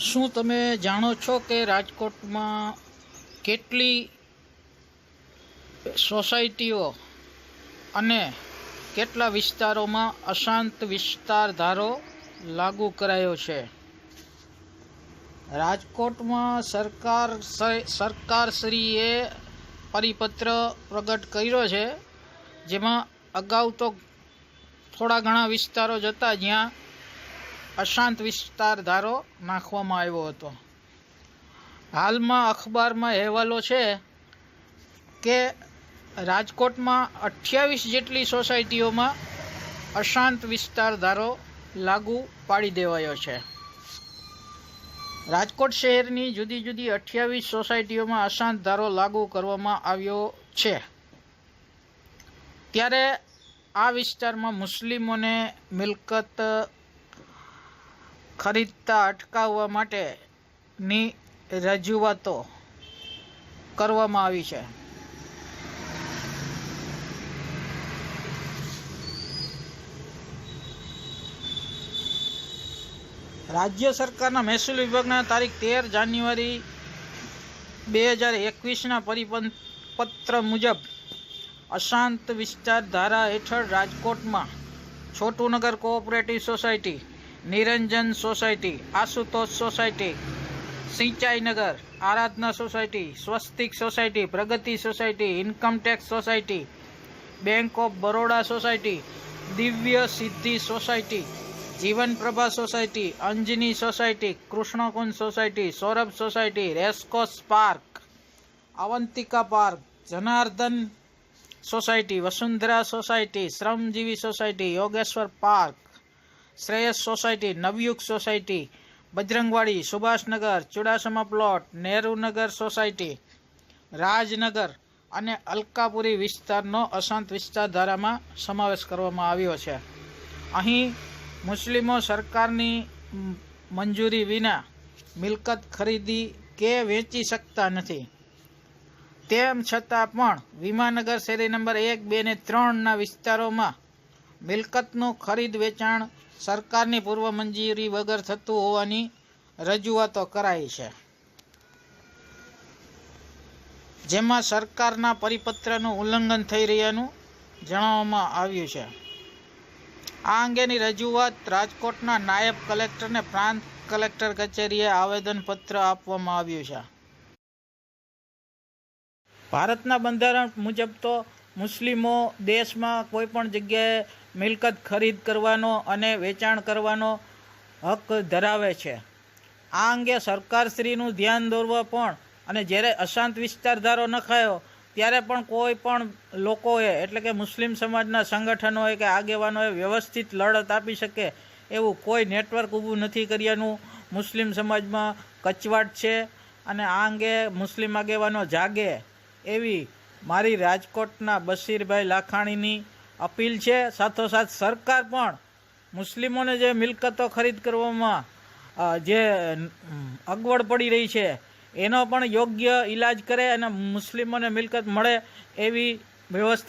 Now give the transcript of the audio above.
શું તમે જાણો છો કે રાજકોટમાં કેટલી સોસાયટીઓ અને કેટલા વિસ્તારોમાં અશાંત વિસ્તાર ધારો લાગુ કરાયો છે? રાજકોટમાં સરકાર સરકારશ્રીએ પરિપત્ર પ્રગટ કર્યો છે, જેમાં અગાઉ તો થોડા ઘણા વિસ્તારો જતા જ્યાં અશાંત વિસ્તાર ધારો નાખવામાં આવ્યો હતો. હાલમાં અખબારમાં અહેવાલો છે કે રાજકોટમાં અઠ્યાવીસ જેટલી સોસાયટીઓમાં અશાંત વિસ્તાર ધારો લાગુ પાડી દેવાયો છે. રાજકોટ શહેરની જુદી જુદી અઠ્યાવીસ સોસાયટીઓમાં અશાંત ધારો લાગુ કરવામાં આવ્યો છે. ત્યારે આ વિસ્તારમાં મુસ્લિમોને મિલકત ખરીદતા અટકાવવા માટેની રજૂઆતો કરવામાં આવી છે. રાજ્ય સરકારના મહેસૂલ વિભાગના તારીખ તેર જાન્યુઆરી બે હજાર એકવીસના પરિપત્ર મુજબ અશાંત વિસ્તાર ધારા હેઠળ રાજકોટમાં Chhotunagar cooperative society Niranjan society, Ashutosh society, Sinchainagar, Aradhana society, Swastik society, Pragati society income tax society, bank of Baroda society, Divya Siddhi society, Jeevan Prabha society, Anjani society, Krishnakunj society, Saurabh society, racecourse park, Avantika park, Janardan society, Vasundhara society, Shramjivi society, Yogeshwar park Shreyas society, Navyug society, Bajrangwadi, Subhashnagar, Chudasama plot, Nehrunagar society, Rajnagar અને અલકાપુરી વિસ્તારનો અશાંત વિસ્તાર ધારામાં સમાવેશ કરવામાં આવ્યો છે. અહીં મુસ્લિમો સરકારની મંજૂરી વિના મિલકત ખરીદી કે વેચી શકતા નથી. તેમ છતાં પણ વિમાનગર શેરી નંબર એક, બે ને ત્રણના વિસ્તારોમાં મિલકતનું ખરીદ વેચાણ સરકારની પૂર્વ મંજૂરી વગર થતું હોવાની રજૂઆતો કરાઈ છે. જેમાં સરકારના પરિપત્રનું ઉલ્લંઘન થઈ રહ્યાનું જણાવવામાં આવ્યું છે. આ અંગેની રજૂઆત રાજકોટના નાયબ કલેક્ટરને પ્રાંત કલેક્ટર કચેરીએ આવેદનપત્ર આપવામાં આવ્યું છે. ભારતના બંધારણ મુજબ તો મુસ્લિમો દેશમાં કોઈ પણ જગ્યાએ મિલકત ખરીદ કરવાનો અને વેચાણ કરવાનો હક ધરાવે છે. આ અંગે સરકારશ્રીનું ધ્યાન દોરવા પણ અને જ્યારે અશાંત વિસ્તારધારો નખાયો, ત્યારે પણ કોઈ પણ લોકોએ, એટલે કે મુસ્લિમ સમાજના સંગઠનોએ કે આગેવાનોએ વ્યવસ્થિત લડત આપી શકે એવું કોઈ નેટવર્ક ઊભું નથી કર્યાનું મુસ્લિમ સમાજમાં કચવાટ છે અને આ અંગે મુસ્લિમ આગેવાનો જાગે એવી મારી રાજકોટના બશીરભાઈ લાખાણીની અપીલ છે, સાથોસાથ સરકાર પણ મુસ્લિમોને જે મિલકતો ખરીદ કરવામાં જે અગવડ પડી રહી છે, એનો પણ યોગ્ય ઈલાજ કરે અને મુસ્લિમોને મિલકત મળે એવી વ્યવસ્થા